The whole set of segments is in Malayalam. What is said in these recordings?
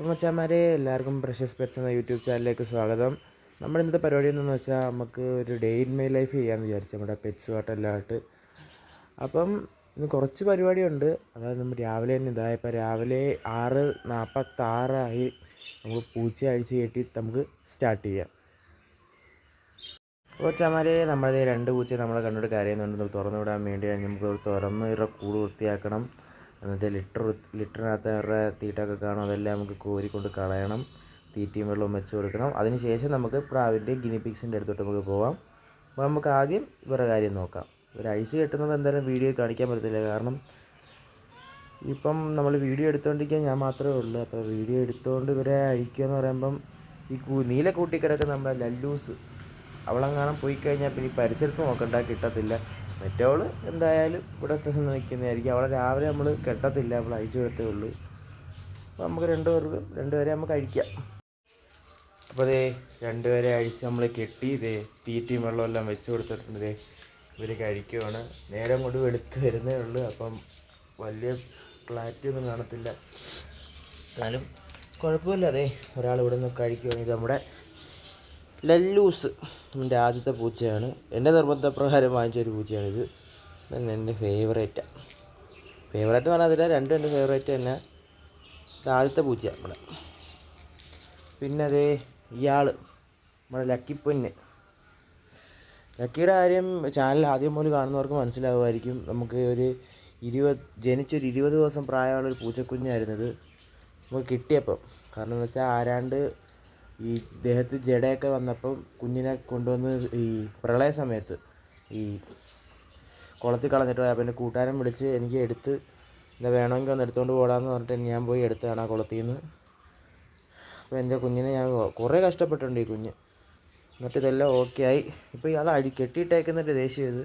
മച്ചാന്മാരെ എല്ലാവർക്കും പ്രഷസ് പെറ്റ്സ് എന്ന യൂട്യൂബ് ചാനലിലേക്ക് സ്വാഗതം. നമ്മുടെ ഇന്നത്തെ പരിപാടി എന്താണെന്ന് വെച്ചാൽ നമുക്ക് ഒരു ഡേ ഇൻ മൈ ലൈഫ് ചെയ്യാമെന്ന് വിചാരിച്ചു നമ്മുടെ പെറ്റ്സ് വാട്ടെല്ലാമായിട്ട് അപ്പം ഇന്ന് കുറച്ച് പരിപാടിയുണ്ട്. അതായത് നമ്മൾ രാവിലെ തന്നെ ഇതായപ്പോൾ രാവിലെ ആറ് നാൽപ്പത്താറായി നമുക്ക് പൂച്ച അഴിച്ച് കയറ്റി നമുക്ക് സ്റ്റാർട്ട് ചെയ്യാം. അപ്പോൾ ചമാരെ നമ്മളത് രണ്ട് പൂച്ച നമ്മളെ കണ്ടിട്ട് കരയുന്നുണ്ട്. തുറന്നു വിടാൻ വേണ്ടി. നമുക്ക് തുറന്ന് ഇവരുടെ കൂട് വൃത്തിയാക്കണം. എന്നുവെച്ചാൽ ലിറ്റർ ലിറ്ററിനകത്ത് അവരുടെ തീറ്റൊക്കെ കാണും അതെല്ലാം നമുക്ക് കോരിക്കൊണ്ട് കളയണം തീറ്റയും വെള്ളവും വെച്ച് കൊടുക്കണം. അതിന് ശേഷം നമുക്ക് പ്രാവിന്റെ ഗിനിപിക്സിന്റെ അടുത്തോട്ട് നമുക്ക് പോവാം. അപ്പോൾ നമുക്ക് ആദ്യം ഇവരുടെ കാര്യം നോക്കാം. ഇവർ അഴിച്ച് കെട്ടുന്നത് എന്തായാലും വീഡിയോ കാണിക്കാൻ പറ്റത്തില്ല. കാരണം ഇപ്പം നമ്മൾ വീഡിയോ എടുത്തുകൊണ്ടിരിക്കാൻ ഞാൻ മാത്രമേ ഉള്ളൂ. അപ്പോൾ വീഡിയോ എടുത്തുകൊണ്ട് ഇവരെ അഴിക്കുക എന്ന് പറയുമ്പം ഈ നീല കൂട്ടി കിടക്കുന്ന നമ്മുടെ ലല്ലൂസ് അവളെങ്ങാനും പോയി കഴിഞ്ഞാൽ പിന്നെ ഈ പരിസരത്ത് നോക്കണ്ട കിട്ടത്തില്ല. മറ്റവൾ എന്തായാലും ഇവിടെ നിൽക്കുന്നതായിരിക്കും അവളെ രാവിലെ നമ്മൾ കെട്ടത്തില്ല അവൾ അഴിച്ചു വിടത്തേ ഉള്ളൂ. അപ്പോൾ നമുക്ക് രണ്ടുപേർക്ക് രണ്ടുപേരെ നമുക്ക് അഴിക്കാം. അപ്പോൾ ദേ രണ്ടുപേരെ അഴിച്ച് നമ്മൾ കെട്ടി ഇതേ തീറ്റയും വെള്ളം എല്ലാം വെച്ച് കൊടുത്തിട്ടുണ്ട് ദേ. ഇവർ കഴിക്കുവാണ്. നേരം കൊണ്ട് വെളുത്ത് വരുന്നേ ഉള്ളൂ. അപ്പം വലിയ ക്ലാരിറ്റി ഒന്നും കാണത്തില്ല. എന്നാലും കുഴപ്പമില്ല അതെ ഒരാൾ ഇവിടെ നിന്ന് കഴിക്കുവാണെങ്കിൽ നമ്മുടെ ലല്ലൂസ് എന്റെ ആദ്യത്തെ പൂച്ചയാണ്. എന്റെ നിർബന്ധപ്രകാരം വാങ്ങിച്ച ഒരു പൂച്ചയാണിത്. എന്റെ ഫേവറേറ്റാണ് ഫേവറേറ്റ് പറഞ്ഞാൽ രണ്ടും എന്റെ ഫേവറേറ്റ് തന്നെ. ആദ്യത്തെ പൂച്ചയാണ് നമ്മുടെ. പിന്നെ അതേ ഇയാൾ നമ്മുടെ ലക്കിപ്പൊന്ന് ലക്കിയുടെ കാര്യം ചാനൽ ആദ്യം മുതൽ കാണുന്നവർക്ക് മനസ്സിലാവുമായിരിക്കും. നമുക്ക് ഒരു ഇരുപത് ജനിച്ചൊരു ഇരുപത് ദിവസം പ്രായമുള്ള ഒരു പൂച്ചക്കുഞ്ഞായിരുന്നത് നമുക്ക് കിട്ടിയപ്പം. കാരണം എന്ന് വെച്ചാൽ ആരാണ്ട് ഈ ദേഹത്ത് ജടയൊക്കെ വന്നപ്പം കുഞ്ഞിനെ കൊണ്ടുവന്ന് ഈ പ്രളയ സമയത്ത് ഈ കുളത്തിൽ കളഞ്ഞിട്ട് പോയി. അപ്പം എന്റെ കൂട്ടുകാരൻ വിളിച്ച് എനിക്ക് എടുത്ത് എന്നെ വേണമെങ്കിൽ ഒന്ന് എടുത്തുകൊണ്ട് പോടാന്ന് പറഞ്ഞിട്ട് ഞാൻ പോയി എടുത്തതാണ് ആ കുളത്തിൽ നിന്ന് അപ്പോൾ എന്റെ കുഞ്ഞിനെ ഞാൻ കുറേ കഷ്ടപ്പെട്ടിട്ടുണ്ട് ഈ കുഞ്ഞ്. എന്നിട്ട് ഇതെല്ലാം ഓക്കെ ആയി. ഇപ്പോൾ ഇയാൾ അടി കെട്ടിയിട്ടേക്കുന്നിട്ട് ദേഷ്യം ഇത്.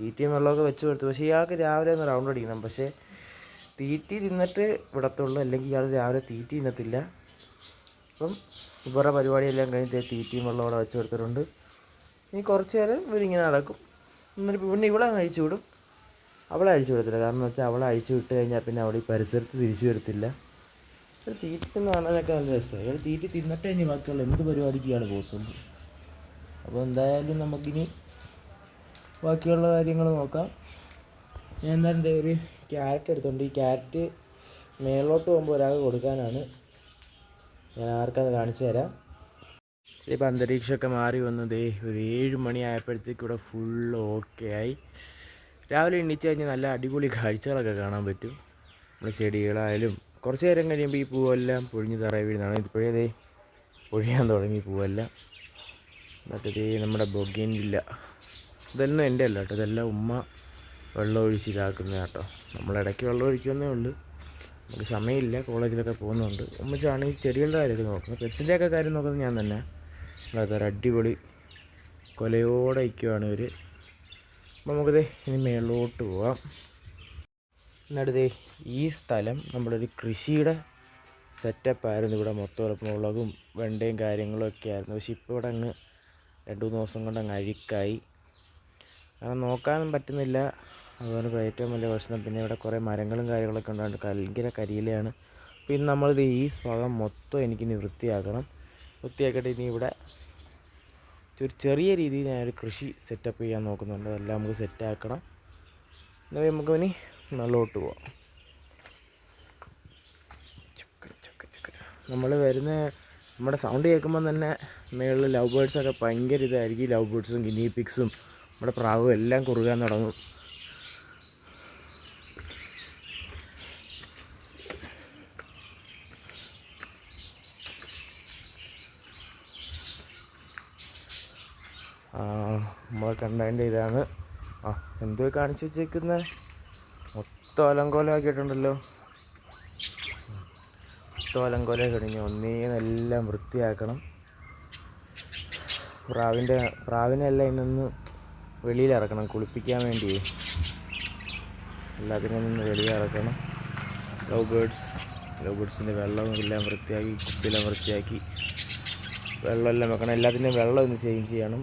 തീറ്റയും വെള്ളമൊക്കെ വെച്ച് കൊടുത്തു. പക്ഷേ ഇയാൾക്ക് രാവിലെ ഒന്ന് റൗണ്ട് അടിക്കണം. പക്ഷേ തീറ്റി തിന്നിട്ട് വിടത്തുള്ളൂ. അല്ലെങ്കിൽ ഇയാൾ രാവിലെ തീറ്റി തിന്നത്തില്ല. അപ്പം ഇവരുടെ പരിപാടിയെല്ലാം കഴിഞ്ഞ് തീറ്റയും വെള്ളം അവിടെ വെച്ച് കൊടുത്തിട്ടുണ്ട്. ഇനി കുറച്ച് നേരം ഇവരിങ്ങനെ നടക്കും. എന്നിട്ട് പിന്നെ ഇവിടെ അഴിച്ചു വിടും. അവളെ അഴിച്ചു വിടത്തില്ല. കാരണം വെച്ചാൽ അവളെ അഴിച്ചു വിട്ട് കഴിഞ്ഞാൽ പിന്നെ അവിടെ ഈ പരിസരത്ത് തിരിച്ചു വരത്തില്ല. ഒരു തീറ്റി തിന്ന് കാണാനൊക്കെ നല്ല രസമാണ്. ഇയാൾ തീറ്റി തിന്നിട്ട് ഇനി ബാക്കിയുള്ള എന്ത് പരിപാടിക്ക് ഇയാൾ അപ്പോൾ എന്തായാലും നമുക്കിനി ബാക്കിയുള്ള കാര്യങ്ങൾ നോക്കാം. ഞാൻ എന്തായാലും ഒരു ക്യാരറ്റ് എടുത്തുകൊണ്ട് ഈ ക്യാരറ്റ് മേലോട്ട് പോകുമ്പോൾ ഒരാൾക്ക് കൊടുക്കാനാണ്. ഞാൻ ആർക്കത് കാണിച്ചു തരാം. ഇപ്പോൾ അന്തരീക്ഷമൊക്കെ മാറി വന്നത് ഒരു ഏഴ് മണിയായപ്പോഴത്തേക്ക് ഇവിടെ ഫുൾ ഓക്കെ ആയി. രാവിലെ എണീച്ച് കഴിഞ്ഞാൽ നല്ല അടിപൊളി കാഴ്ചകളൊക്കെ കാണാൻ പറ്റും. നമ്മുടെ ചെടികളായാലും കുറച്ച് നേരം കഴിയുമ്പോൾ ഈ പൂവെല്ലാം പൊഴിഞ്ഞ് തറയി വീഴുന്നതാണ്. ഇപ്പോഴേ പൊഴിയാൻ തുടങ്ങി പൂവെല്ലാം. എന്നിട്ട് നമ്മുടെ ബൊഗേനില്ല ഇതൊന്നും എന്റെ അല്ല കേട്ടോ. ഇതെല്ലാം ഉമ്മ വെള്ളം ഒഴിച്ച് കേട്ടോ. നമ്മളിടയ്ക്ക് വെള്ളം ഒഴിക്കുന്നേ ഉള്ളൂ. നമുക്ക് സമയമില്ല കോളേജിലൊക്കെ പോകുന്നുണ്ട്. ഉമ്മച്ചാണ് ഈ ചെടികളുടെ കാര്യമൊക്കെ നോക്കുന്നത് പെറ്റ്സിന്റെ ഒക്കെ കാര്യം നോക്കുന്നത് ഞാൻ തന്നെ. അതൊരു അടിപൊളി കൊലയോടെ ഇരിക്കുവാണ് ഇവർ അപ്പോൾ നമുക്കിത് ഇനി മേളിലോട്ട് പോവാം. എന്നിട്ട് ഈ സ്ഥലം നമ്മുടെ ഒരു കൃഷിയുടെ സെറ്റപ്പ് ആയിരുന്നു. ഇവിടെ മൊത്തം മുളകും വെണ്ടയും കാര്യങ്ങളും ഒക്കെ ആയിരുന്നു. പക്ഷെ ഇപ്പോൾ ഇവിടെ അങ്ങ് രണ്ട് മൂന്ന് ദിവസം കൊണ്ട് അങ്ങ് അഴുക്കായി. കാരണം നോക്കാനും പറ്റുന്നില്ല. അതുപോലെ ഏറ്റവും വലിയ പ്രശ്നം പിന്നെ ഇവിടെ കുറേ മരങ്ങളും കാര്യങ്ങളൊക്കെ ഉണ്ടായിട്ട് ഭയങ്കര കരിയിലയാണ്. പിന്നെ നമ്മളിത് ഈ സ്വഭാവം മൊത്തം എനിക്കിനി വൃത്തിയാക്കണം. വൃത്തിയാക്കിയിട്ട് ഇനി ഇവിടെ ഒരു ചെറിയ രീതിയിൽ ഞാനൊരു കൃഷി സെറ്റപ്പ് ചെയ്യാൻ നോക്കുന്നുണ്ട്. അതെല്ലാം നമുക്ക് സെറ്റാക്കണം എന്നാൽ നമുക്ക് ഇനി നല്ലോട്ട് പോവാം. നമ്മൾ വരുന്ന നമ്മുടെ സൗണ്ട് കേൾക്കുമ്പോൾ തന്നെ മേളിൽ ലവ് ബേഡ്സൊക്കെ ഭയങ്കര ഇതായിരിക്കും. ലവ് ബേഡ്സും ഗിനി പിക്സും നമ്മുടെ പ്രാവും എല്ലാം കുറുകാൻ തുടങ്ങും. ആ നമ്മളെ കണ്ടതിന്റെ ഇതാണ്. ആ എന്തോ കാണിച്ചു വെച്ചേക്കുന്നത് മൊത്തം അലങ്കോലമാക്കിയിട്ടുണ്ടല്ലോ. മൊത്തം അലങ്കോലം കഴിഞ്ഞു ഒന്നേന്നെല്ലാം വൃത്തിയാക്കണം. പ്രാവിന്റെ പ്രാവിനെല്ലാം ഇന്നൊന്ന് വെളിയിലിറക്കണം കുളിപ്പിക്കാൻ വേണ്ടി എല്ലാത്തിനും നിന്ന് വെളിയിലിറക്കണം. ലവ് ബേഡ്സ് ലവ് ബേഡ്സിന്റെ വെള്ളവും എല്ലാം വൃത്തിയാക്കി കുപ്പിയെല്ലാം വൃത്തിയാക്കി വെള്ളമെല്ലാം വെക്കണം. എല്ലാത്തിന്റെയും വെള്ളം ഒന്ന് ചേഞ്ച് ചെയ്യണം.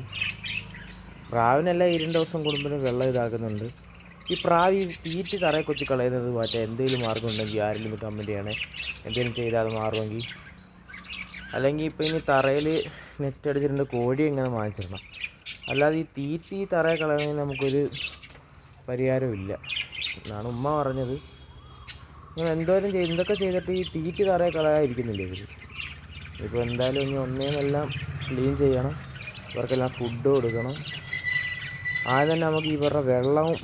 പ്രാവിനെല്ലാം ഈ രണ്ട് ദിവസം കൂടുമ്പോഴും വെള്ളം ഇതാക്കുന്നുണ്ട്. ഈ പ്രാവ് ഈ തീറ്റ് തറയെ കൊത്തി കളയുന്നത് മാറ്റാൻ എന്തെങ്കിലും മാർഗം ഉണ്ടെങ്കിൽ ആരെങ്കിലും കമന്റ് ചെയ്യണേ. എന്തെങ്കിലും ചെയ്താൽ അത് മാറുമെങ്കിൽ. അല്ലെങ്കിൽ ഇപ്പോൾ ഇനി തറയിൽ നെറ്റ് അടിച്ചിട്ടുണ്ട് കോഴി എങ്ങനെ വാങ്ങിച്ചിടണം അല്ലാതെ ഈ തീറ്റി ഈ തറയെ കളയുന്നതിന് നമുക്കൊരു പരിഹാരമില്ല. എന്നാണ് ഉമ്മ പറഞ്ഞത്. നിങ്ങൾ എന്തോരം ചെയ്ത് എന്തൊക്കെ ചെയ്തിട്ട് ഈ തീറ്റി തറയെ കളയാതിരിക്കുന്നില്ലേ ഇവർ ഇപ്പോൾ എന്തായാലും ഇനി ഒന്നേന്നെല്ലാം ക്ലീൻ ചെയ്യണം. ഇവർക്കെല്ലാം ഫുഡ് കൊടുക്കണം. ആദ്യം തന്നെ നമുക്ക് ഇവരുടെ വെള്ളവും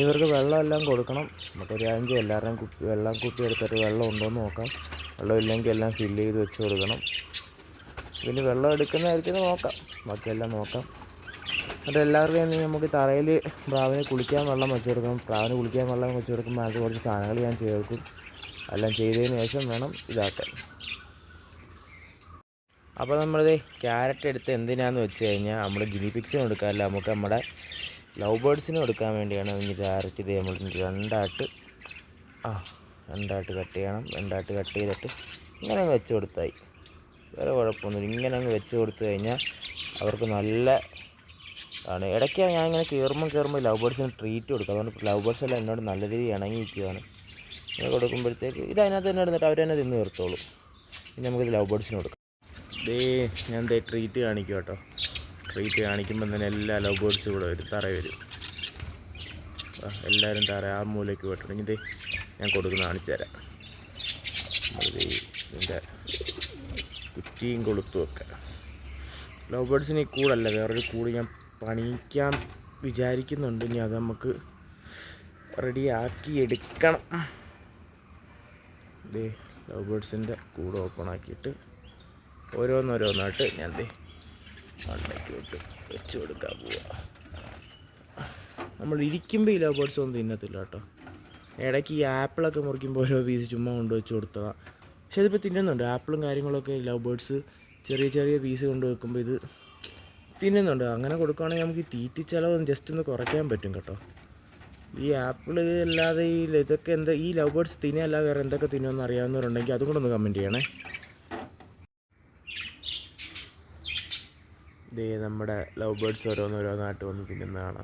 ഇവർക്ക് വെള്ളമെല്ലാം കൊടുക്കണം. നമുക്കൊരു അഞ്ച് എല്ലാവരുടെയും കുപ്പി വെള്ളം കുപ്പി എടുത്തിട്ട് വെള്ളം ഉണ്ടോ എന്ന് നോക്കാം. വെള്ളം ഇല്ലെങ്കിൽ എല്ലാം ഫില്ല് ചെയ്ത് വെച്ച് കൊടുക്കണം. പിന്നെ വെള്ളം എടുക്കുന്നതായിരിക്കും നോക്കാം. ബാക്കിയെല്ലാം നോക്കാം. എന്നിട്ട് എല്ലാവർക്കും തന്നെ നമുക്ക് തറയിൽ പ്രാവിന് കുളിക്കാൻ വെള്ളം വെച്ച് കൊടുക്കണം. പ്രാവിന് കുളിക്കാൻ വെള്ളം വെച്ച് കൊടുക്കുമ്പോൾ അത് കുറച്ച് സാധനങ്ങൾ ഞാൻ ചേർക്കും. എല്ലാം ചെയ്തതിന് ശേഷം വേണം ഇതാക്കാൻ. അപ്പോൾ നമ്മളിത് ക്യാരറ്റ് എടുത്ത് എന്തിനാന്ന് വെച്ച് കഴിഞ്ഞാൽ നമ്മൾ ഗിനിപിക്സിന് കൊടുക്കാറില്ല. നമുക്ക് നമ്മുടെ ലവ് ബേർഡ്സിന് കൊടുക്കാൻ വേണ്ടിയാണ് ഇനി ക്യാരറ്റ് ഇത് നമ്മൾ രണ്ടായിട്ട് ആ രണ്ടായിട്ട് കട്ട് ചെയ്യണം. രണ്ടായിട്ട് കട്ട് ചെയ്തിട്ട് ഇങ്ങനെ അങ്ങ് വെച്ച് കൊടുത്തായി വേറെ കുഴപ്പമൊന്നുമില്ല. ഇങ്ങനെ അങ്ങ് വെച്ച് കൊടുത്തു കഴിഞ്ഞാൽ അവർക്ക് നല്ല ആണ്. ഇടയ്ക്ക് ഞാൻ ഇങ്ങനെ കയറുമ്പോൾ കയറുമ്പോൾ ലവ് ബേർഡ്സിന് ട്രീറ്റ് കൊടുക്കും. അതുകൊണ്ട് ലവ് ബേർഡ്സ് എല്ലാം എന്നോട് നല്ല രീതിയിൽ ഇണങ്ങിയിരിക്കുകയാണ് ഇങ്ങനെ കൊടുക്കുമ്പോഴത്തേക്ക് ഇത് അതിനകത്ത് തന്നെ എടുത്തിട്ട് അവർ തന്നെ തിന്ന് തീർത്തോളൂ. ഇനി നമുക്കിത് ലവ് ബേർഡ്സിന് കൊടുക്കാം. ദേ ഞാൻ ദേ ട്രീറ്റ് കാണിക്കും കേട്ടോ. ട്രീറ്റ് കാണിക്കുമ്പോൾ തന്നെ എല്ലാ ലവ് ബേർഡ്സും കൂടെ വരും. തറ വരും. എല്ലാവരും തറ ആ മൂലയ്ക്ക് പോയിട്ടുണ്ടെങ്കിൽ ദേ ഞാൻ കൊടുക്കുന്ന കാണിച്ചു തരാം. ഇതിന്റെ കുറ്റിയും കൊളുത്തും ഒക്കെ. ലവ് ബേർഡ്സിന് ഈ കൂടല്ല. വേറൊരു കൂട് ഞാൻ പണിയിക്കാൻ വിചാരിക്കുന്നുണ്ട്. ഇനി അത് നമുക്ക് റെഡിയാക്കി എടുക്കണം. ദേ ലവ് ബേർഡ്സിന്റെ കൂട് ഓപ്പൺ ആക്കിയിട്ട് ഓരോന്നോരോന്നായിട്ട് ഞാൻ ദേ മണ്ണയ്ക്ക് വിട്ട് വെച്ച് കൊടുക്കാൻ പോവാ. നമ്മൾ ഇരിക്കുമ്പോൾ ഈ ലവ് ഒന്നും തിന്നത്തില്ല കേട്ടോ. ഇടയ്ക്ക് ഈ ആപ്പിളൊക്കെ മുറിക്കുമ്പോൾ ഓരോ പീസ് ചുമ്മാ കൊണ്ട് വെച്ച് കൊടുത്തതാണ് പക്ഷെ ഇതിപ്പോൾ തിന്നുന്നുണ്ട്. ആപ്പിളും കാര്യങ്ങളൊക്കെ ലവ് ബേർഡ്സ് ചെറിയ ചെറിയ പീസ് കൊണ്ട് വെക്കുമ്പോൾ ഇത് തിന്നുന്നുണ്ട്. അങ്ങനെ കൊടുക്കുകയാണെങ്കിൽ നമുക്ക് ഈ തീറ്റി ചിലവ് ജസ്റ്റ് ഒന്ന് കുറയ്ക്കാൻ പറ്റും കേട്ടോ. ഈ ആപ്പിൾ അല്ലാതെ ഈ ഇതൊക്കെ എന്താ ഈ ലവ് ബേർഡ്സ് തിന്നല്ല വേറെ എന്തൊക്കെ തിന്നുമെന്ന് അറിയാവുന്നവരുണ്ടെങ്കിൽ അതും കൂടെ ഒന്ന് കമന്റ് ചെയ്യണേ. ദേ നമ്മുടെ ലവ് ബേർഡ്സ് ഓരോന്നോരോന്നായിട്ട് വന്ന് തിന്നുന്നതാണ്.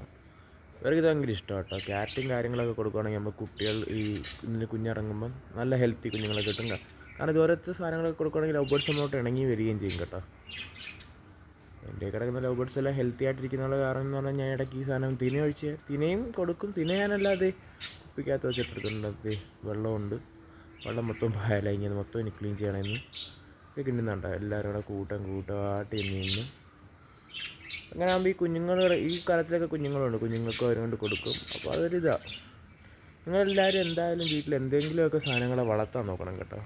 ഇവർക്ക് ഇത് ഭയങ്കര ഇഷ്ടമാണ് കേട്ടോ ക്യാറ്റും കാര്യങ്ങളൊക്കെ കൊടുക്കുകയാണെങ്കിൽ നമ്മൾ കുട്ടികൾ ഈ ഇതിന് കുഞ്ഞിറങ്ങുമ്പം നല്ല ഹെൽത്തി കുഞ്ഞുങ്ങളെ കിട്ടും കാരണം കാരണം ഓരോരുത്തർ സാധനങ്ങളൊക്കെ കൊടുക്കുകയാണെങ്കിൽ ലവ് ബേർഡ്സ് നമ്മളോട്ട് ഇണങ്ങി വരികയും ചെയ്യും കേട്ടോ. എന്റെ കിടക്കുന്ന ലവ് ബേർഡ്സ് എല്ലാം ഹെൽത്തി ആയിട്ടിരിക്കുന്നുള്ള കാരണം എന്ന് പറഞ്ഞാൽ ഞാൻ ഇടയ്ക്ക് ഈ സാധനം തിന ഒഴിച്ച് തിനയും കൊടുക്കും തിന ഞാനല്ലാതെ കുപ്പിക്കകത്ത് വെച്ചിട്ടെടുത്തിട്ടുണ്ട് അത് വെള്ളമുണ്ട്. വെള്ളം മൊത്തം പായല ഇങ്ങനെ മൊത്തം ഇനി ക്ലീൻ ചെയ്യണമെന്ന് ഇത് കിട്ടുന്നുണ്ടോ എല്ലാവരും കൂടെ കൂട്ടം കൂട്ടമായിട്ട് നിന്ന് അങ്ങനെ ആകുമ്പോൾ ഈ കുഞ്ഞുങ്ങൾ ഈ കാലത്തിലൊക്കെ കുഞ്ഞുങ്ങളുണ്ട്. കുഞ്ഞുങ്ങൾക്ക് അവരുകൊണ്ട് കൊടുക്കും. അപ്പോൾ അതൊരിതാണ് നിങ്ങളെല്ലാവരും എന്തായാലും വീട്ടിൽ എന്തെങ്കിലുമൊക്കെ സാധനങ്ങളെ വളർത്താൻ നോക്കണം കേട്ടോ.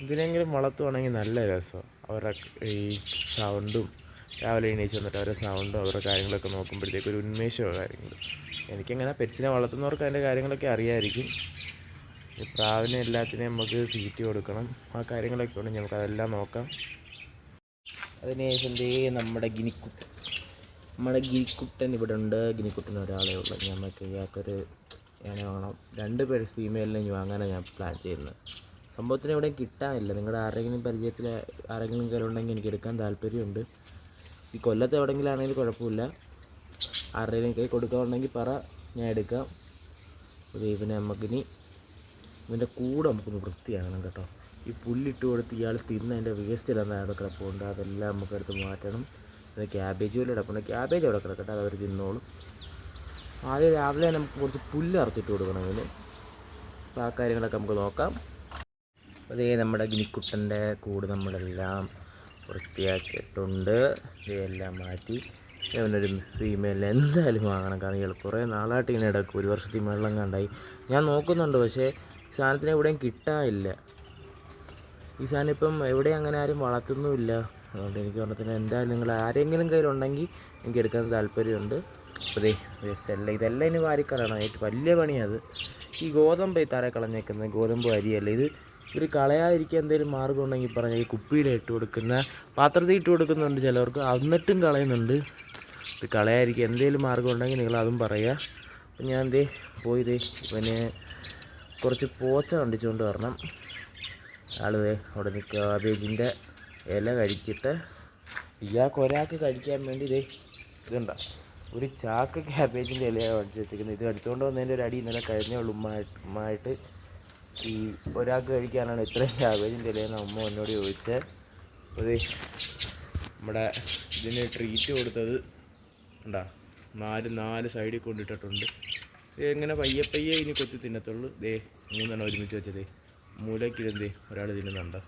എന്തിനെങ്കിലും വളർത്തുവാണെങ്കിൽ നല്ല രസം. അവരുടെ ഈ സൗണ്ടും രാവിലെ എണീച്ച് വന്നിട്ട് അവരുടെ സൗണ്ടും അവരുടെ കാര്യങ്ങളൊക്കെ നോക്കുമ്പോഴത്തേക്ക് ഒരു ഉന്മേഷമോ കാര്യങ്ങൾ എനിക്കങ്ങനെ പെറ്റ്സിനെ വളർത്തുന്നവർക്ക് അതിന്റെ കാര്യങ്ങളൊക്കെ അറിയാമായിരിക്കും ഈ പ്രാവിനെ എല്ലാത്തിനെയും നമുക്ക് തീറ്റി കൊടുക്കണം. ആ കാര്യങ്ങളൊക്കെ ഉണ്ടെങ്കിൽ നമുക്കതെല്ലാം നോക്കാം. അതിനുശേഷം നമ്മുടെ ഗിനിക്കുട്ടൻ. നമ്മുടെ ഗിനിക്കുട്ടൻ ഇവിടെ ഉണ്ട് ഗിനിക്കുട്ടൻ ഒരാളേ ഉള്ളു. നമുക്ക് ഇയാൾക്കൊരു ഇണ വേണം? രണ്ട് പേര് ഫീമെയിലിനെ വാങ്ങാനാണ് ഞാൻ പ്ലാൻ ചെയ്യുന്നത്. സംഭവത്തിന് ഇവിടെ കിട്ടാനില്ല. നിങ്ങളുടെ ആരെങ്കിലും പരിചയത്തിൽ ആരെങ്കിലും കയ്യിലുണ്ടെങ്കിൽ എനിക്ക് എടുക്കാൻ താല്പര്യമുണ്ട്. ഈ കൊല്ലത്ത് എവിടെയെങ്കിലും ആണെങ്കിലും കുഴപ്പമില്ല. ആരുടെയും കൈ കൊടുക്കാറുണ്ടെങ്കിൽ പറ. ഞാൻ എടുക്കാം. അത് ഇവനെ നമുക്കിനി ഇതിന്റെ കൂടെ നമുക്കൊന്ന് വൃത്തിയാകണം കേട്ടോ. ഈ പുല്ലിട്ട് കൊടുത്ത് ഇയാൾ തിന്ന് അതിന്റെ വേസ്റ്റ് എല്ലാം അവിടെ കിടപ്പുണ്ട് അതെല്ലാം നമുക്കെടുത്ത് മാറ്റണം. പിന്നെ ക്യാബേജ് പോലെ കിടപ്പുണ്ട്. ക്യാബേജ് അവിടെ കിടക്കട്ടെ അത് അവർ തിന്നോളും. ആദ്യം രാവിലെ നമുക്ക് കുറച്ച് പുല്ല് അറുത്തിട്ട് കൊടുക്കണം അതിന് അപ്പോൾ ആ കാര്യങ്ങളൊക്കെ നമുക്ക് നോക്കാം. അതേ നമ്മുടെ ഗിനിക്കുട്ടന്റെ കൂട് നമ്മളെല്ലാം വൃത്തിയാക്കിയിട്ടുണ്ട്. ഇതെല്ലാം മാറ്റി. അവനൊരു ഫീമെയിൽ എന്തായാലും വാങ്ങണം. കാരണം ഇയാൾ കുറേ നാളായിട്ട് ഇങ്ങനെ ഇടക്കും ഒരു വർഷത്തിൽ വെള്ളം കണ്ടായി. ഞാൻ നോക്കുന്നുണ്ട് പക്ഷേ സാധനത്തിന് എവിടെയും കിട്ടാനില്ല. ഈ സാധനം ഇപ്പം എവിടെയും അങ്ങനെ ആരും വളർത്തുന്നുമില്ല. അതുകൊണ്ട് എനിക്ക് പറഞ്ഞത്തിന് എന്തായാലും നിങ്ങൾ ആരെങ്കിലും കയ്യിലുണ്ടെങ്കിൽ എനിക്ക് എടുക്കാൻ താല്പര്യമുണ്ട്. അപ്പോൾ എല്ലാം ഇതെല്ലാം ഇനി വാരിക്കളയണം. ഏറ്റവും വലിയ പണിയത്. ഈ ഗോതമ്പ് ഈ തറ കളഞ്ഞേക്കുന്നത് ഗോതമ്പ് അരിയല്ല? ഇത് ഇവർ കളയാതിരിക്കാൻ എന്തെങ്കിലും മാർഗം ഉണ്ടെങ്കിൽ പറഞ്ഞാൽ ഈ കുപ്പിയിൽ ഇട്ട് കൊടുക്കുന്ന പാത്രത്തിൽ ഇട്ട് കൊടുക്കുന്നുണ്ട് ചിലവർക്ക്. എന്നിട്ടും കളയുന്നുണ്ട്. ഇത് കളയാതിരിക്കുക എന്തെങ്കിലും മാർഗം ഉണ്ടെങ്കിൽ നിങ്ങൾ അതും പറയുക. അപ്പം ഞാൻ ദേ പോയി പിന്നെ കുറച്ച് പോച്ച കണ്ടിച്ചുകൊണ്ട് വരണം. ആളുതേ അവിടെ നിൽക്കുക. കാബേജിന്റെ ഇല കഴിച്ചിട്ട് ഇയാൾക്ക് ഒരാൾക്ക് കഴിക്കാൻ വേണ്ടി ഇതേ ഇതുണ്ട? ഒരു ചാക്ക് ക്യാബേജിന്റെ ഇലയാണ് വെച്ചിരിക്കുന്നത് ഇത് എടുത്തുകൊണ്ട് വന്നതിന്റെ ഒരു അടി ഇന്നലെ കഴിഞ്ഞേ ഉള്ളൂ. ഉമ്മ- ഈ ഒരാൾക്ക് കഴിക്കാനാണ് ഇത്രയും ക്യാബേജിന്റെ ഇലയെന്ന് അമ്മ എന്നോട് ചോദിച്ചത് അത് നമ്മുടെ ഇതിന് ട്രീറ്റ് കൊടുത്തത് ഉണ്ടാ നാല് നാല് സൈഡിൽ കൊണ്ടിട്ടിട്ടുണ്ട്. എങ്ങനെ പയ്യെ പയ്യെ ഇനി കൊത്തി തിന്നത്തുള്ളൂ. ദേ മൂന്നെണ്ണം ഒരുമിച്ച് വെച്ചതേ മൂലക്കിരുന്നേ ഒരാൾ തിന്നുന്നുണ്ടോ?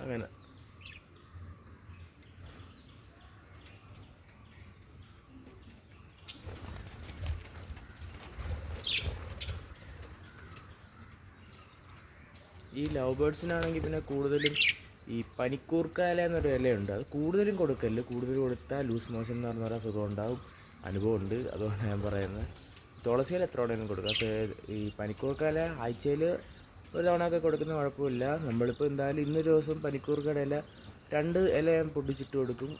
അങ്ങനെ. ഈ ലവ് ബേർഡ്സിനാണെങ്കിൽ പിന്നെ കൂടുതലും ഈ പനിക്കൂർക്കാല എന്നൊരു ഇലയുണ്ട്. അത് കൂടുതലും കൊടുക്കൽ കൂടുതൽ കൊടുത്താൽ ലൂസ് മോഷൻ എന്ന് പറഞ്ഞ ഒരു അസുഖം ഉണ്ടാവും അനുഭവമുണ്ട്. അതുകൊണ്ട് ഞാൻ പറയുന്നത്. തുളസിയില എത്ര വേണേലും കൊടുക്കാം. പക്ഷേ ഈ പനിക്കൂർക്കാല ആഴ്ചയിൽ ഒരു തവണ ഒക്കെ കൊടുക്കുന്ന കുഴപ്പമില്ല. നമ്മളിപ്പോൾ എന്തായാലും ഇന്നൊരു ദിവസം പനിക്കൂർക്കയുടെ രണ്ട് ഇല ഞാൻ കൊടുക്കും.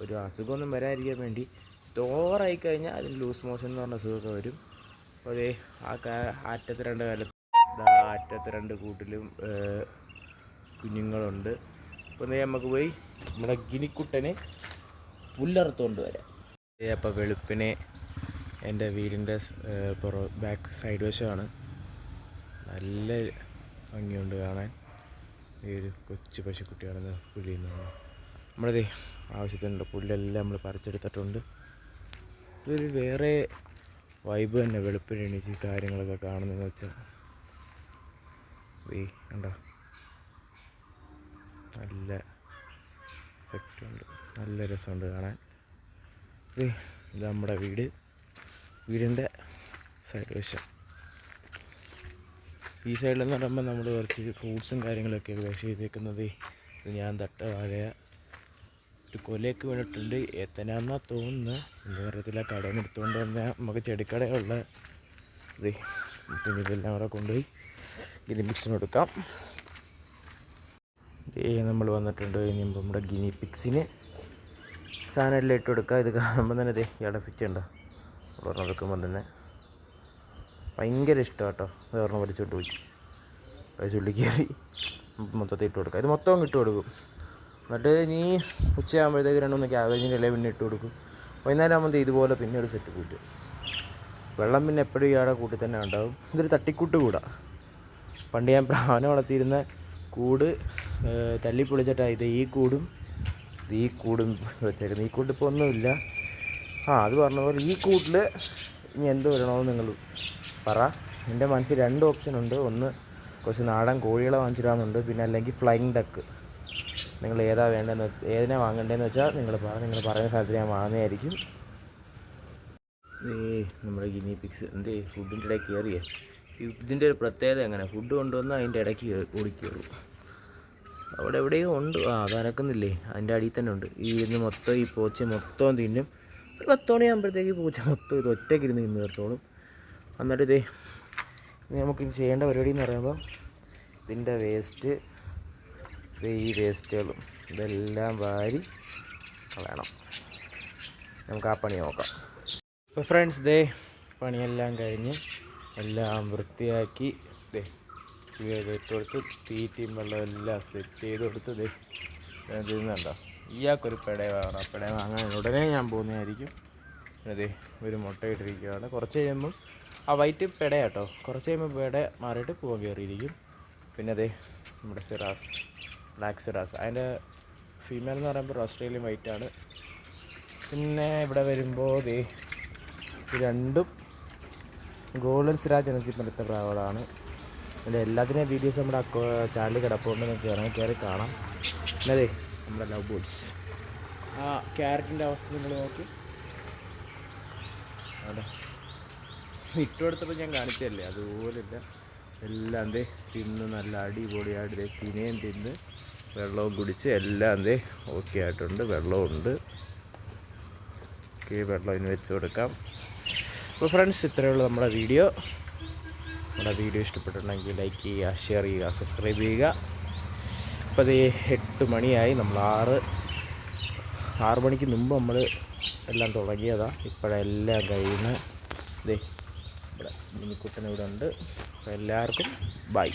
ഒരു അസുഖമൊന്നും വരാതിരിക്കാൻ വേണ്ടി. തോറായി കഴിഞ്ഞാൽ അതിന് ലൂസ് മോഷൻ എന്ന് പറഞ്ഞ അസുഖമൊക്കെ വരും. അപ്പോൾ അതേ ആ കാ- രണ്ട് കാലത്ത് ആറ്റത്തെ രണ്ട് കൂട്ടിലും കുഞ്ഞുങ്ങളുണ്ട്. അപ്പോൾ ദേ നമുക്ക് പോയി നമ്മുടെ ഗിനിക്കുട്ടനെ പുല്ലറുത്തുകൊണ്ട് വരാം. അപ്പോൾ വെളുപ്പിനെ എന്റെ വീടിന്റെ പുറ ബാക്ക് സൈഡ് വശമാണ്. നല്ല ഭംഗിയുണ്ട് കാണാൻ. ഈ ഒരു കൊച്ചു പശുക്കുട്ടിയാണെന്ന് നിന്ന് നമ്മളതേ ആവശ്യത്തിനുള്ള പുല്ലെല്ലാം നമ്മൾ പറിച്ചെടുത്തിട്ടുണ്ട്. ഇതൊരു വേറെ വൈബ് തന്നെ വെളുപ്പിന് കാര്യങ്ങളൊക്കെ കാണുന്നതെന്ന് വെച്ചാൽ ഈ കണ്ടോ? നല്ല ഉണ്ട്. നല്ല രസമുണ്ട് കാണാൻ. ഇത് നമ്മുടെ വീട്. വീടിന്റെ സൈഡ് വശം. ഈ സൈഡിലെന്ന് പറയുമ്പോൾ നമ്മൾ കുറച്ച് ഫ്രൂട്ട്സും കാര്യങ്ങളൊക്കെ കൃഷി ചെയ്തേക്കുന്നത് ഇത് ഞാൻ തട്ട വാഴ ഒരു കൊലയൊക്കെ വീണിട്ടുണ്ട് എത്തനാന്നാ തോന്നുന്നത് എന്താ പറയത്തില്ല കടയിൽ നിന്ന് എടുത്തുകൊണ്ട് വന്നാൽ നമുക്ക് ചെടിക്കടയുള്ള ഇത് പിന്നെ ഇതെല്ലാം അവിടെ കൊണ്ടുപോയി ഗിനി പിക്സിന് കൊടുക്കാം ദേ നമ്മൾ വന്നിട്ടുണ്ട് ഇനി നമ്മുടെ ഗിനി പിക്സിന് സാധനം എല്ലാം ഇട്ട് കൊടുക്കുക ഇത് കാണുമ്പോൾ തന്നെ ഉണ്ടോ? ഒരെണ്ണം എടുക്കുമ്പോൾ തന്നെ. ഭയങ്കര ഇഷ്ടം കേട്ടോ. വേറെ പഠിച്ചോട്ട് പോയി. ചുള്ളി കയറി മൊത്തത്തിൽ ഇട്ട് കൊടുക്കുക. ഇത് മൊത്തം ഇട്ട് കൊടുക്കും. എന്നിട്ട് ഇനി ഉച്ചയാകുമ്പോഴത്തേക്ക് രണ്ടുമൂന്ന് ക്യാബേജിന്റെ ഇല പിന്നെ ഇട്ട് കൊടുക്കും. വൈകുന്നേരം ആകുമ്പോൾ ഇതുപോലെ പിന്നെ ഒരു സെറ്റ് കൂട്ട്. വെള്ളം പിന്നെ എപ്പോഴും ഇയാളുടെ കൂട്ടിൽ തന്നെ ഉണ്ടാവും. ഇതൊരു തട്ടിക്കൂട്ട് കൂടാ. പണ്ട് ഞാൻ പ്രാവനെ വളർത്തിയിരുന്ന കൂട് തല്ലി പൊളിച്ചിട്ടാണ് ഇത് ഈ കൂടും ഈ കൂടും വെച്ചേക്കുന്നത്. ഈ കൂട്ടിപ്പോൾ ഒന്നുമില്ല. ആ അത് പറഞ്ഞ പോലെ ഈ കൂട്ടിൽ ഇനി എന്ത് വരണമെന്ന് നിങ്ങൾ പറ. എന്റെ മനസ്സിൽ രണ്ട് ഓപ്ഷൻ ഉണ്ട്. ഒന്ന് കുറച്ച് നാടൻ കോഴികളെ വാങ്ങിച്ചിടാമെന്നുണ്ട്. പിന്നെ അല്ലെങ്കിൽ ഫ്ലൈങ് ഡക്ക് നിങ്ങൾ ഏതാ വേണ്ടതെന്ന് വെച്ചാൽ ഏതിനാ വാങ്ങേണ്ടതെന്ന് വെച്ചാൽ നിങ്ങൾ പറ. നിങ്ങൾ പറയുന്ന സ്ഥലത്ത് ഞാൻ വാങ്ങുന്നതായിരിക്കും. ഈ നമ്മുടെ ഗിനി പിക്സ് എന്തേ ഫുഡിന്റെ ഇടയിൽ കയറിയേ ഇതിന്റെ ഒരു പ്രത്യേകത എങ്ങനെ? ഫുഡ് കൊണ്ടുവന്നാൽ അതിന്റെ ഇടയ്ക്ക് ഓടിക്കയറും അവിടെ എവിടെയോ ഉണ്ട്. ആ അതനക്കുന്നില്ലേ അതിന്റെ അടിയിൽ തന്നെ ഉണ്ട്. ഈ ഇന്ന് മൊത്തം ഈ പോച്ച മൊത്തം തിന്നും. ഒരു പത്ത് മണിയാകുമ്പോഴത്തേക്ക് പൂച്ച മൊത്തം ഇത് ഒറ്റയ്ക്ക് ഇരുന്ന് ഇന്ന് തീർത്തോളും. എന്നിട്ട് ഇതേ നമുക്ക് ചെയ്യേണ്ട പരിപാടി എന്ന് പറയുമ്പോൾ ഇതിന്റെ വേസ്റ്റ് ഈ വേസ്റ്റുകളും ഇതെല്ലാം വാരി വേണം നമുക്ക് ആ പണി നോക്കാം. അപ്പോൾ ഫ്രണ്ട്സ് ദേ പണിയെല്ലാം കഴിഞ്ഞ് എല്ലാം വൃത്തിയാക്കി ദേ ഇട്ട് കൊടുത്ത് തീറ്റയും വെള്ളം എല്ലാം സെറ്റ് ചെയ്ത് കൊടുത്ത് ദേ തിന്നുണ്ടോ ഇയാൾക്കൊരു പെട വാങ്ങണം പെടയ പെട വാങ്ങാൻ ഉടനെ ഞാൻ പോകുന്നതായിരിക്കും. അതെ ഒരു മുട്ട ഇട്ടിരിക്കുകയാണ് കുറച്ച് കഴിയുമ്പം ആ വൈറ്റ് പെട കേട്ടോ. കുറച്ച് കഴിയുമ്പോൾ പെട മാറിയിട്ട് പൂവൻ കയറിയിരിക്കും. പിന്നെ അതെ നമ്മുടെ സിറാസ് ബ്ലാക്ക് സിറാസ്. അതിന്റെ ഫീമെയിൽ എന്ന് പറയുമ്പോൾ ഓസ്ട്രേലിയൻ വൈറ്റ് ആണ്. പിന്നെ ഇവിടെ വരുമ്പോൾ ദേ രണ്ടും ഗോൾഡൻ സിറാജ് ഇനത്തിൽപ്പെടുത്ത പ്രാവുകളാണ് അതിന്റെ എല്ലാത്തിനെയും വീഡിയോസ് നമ്മുടെ ചാനലിൽ കിടപ്പുണ്ട്. നിങ്ങൾക്ക് ഇറങ്ങി കയറി കാണാം. അതെ നമ്മുടെ ലവ് ബോർഡ്സ് ആ ക്യാരറ്റിന്റെ അവസ്ഥ നിങ്ങൾ നോക്കി. അവിടെ. ഇട്ട് കൊടുത്തപ്പോൾ ഞാൻ കാണിച്ചതല്ലേ? അതുപോലില്ല. എല്ലാം എന്തേ തിന്ന് നല്ല അടിപൊളിയായിട്ട് ദേ തിനയും തിന്ന് വെള്ളവും കുടിച്ച് എല്ലാം എന്തേ ഓക്കെ ആയിട്ടുണ്ട്. വെള്ളമുണ്ട് ഓക്കെ വെള്ളം ഇനി വെച്ച് കൊടുക്കാം. അപ്പോൾ ഫ്രണ്ട്സ് ഇത്രയേ ഉള്ളൂ നമ്മുടെ വീഡിയോ നമ്മുടെ വീഡിയോ ഇഷ്ടപ്പെട്ടിട്ടുണ്ടെങ്കിൽ ലൈക്ക് ചെയ്യുക ഷെയർ ചെയ്യുക സബ്സ്ക്രൈബ് ചെയ്യുക. അപ്പോൾ അത് എട്ട് മണിയായി. നമ്മൾ ആറ് ആറ് മണിക്ക് മുമ്പ് നമ്മൾ എല്ലാം തുടങ്ങിയതാണ് ഇപ്പോഴെല്ലാം കഴിയുന്ന ഇതേ ഇവിടെ മിനിക്കുട്ടൻ ഇവിടെ ഉണ്ട്. എല്ലാവർക്കും ബൈ.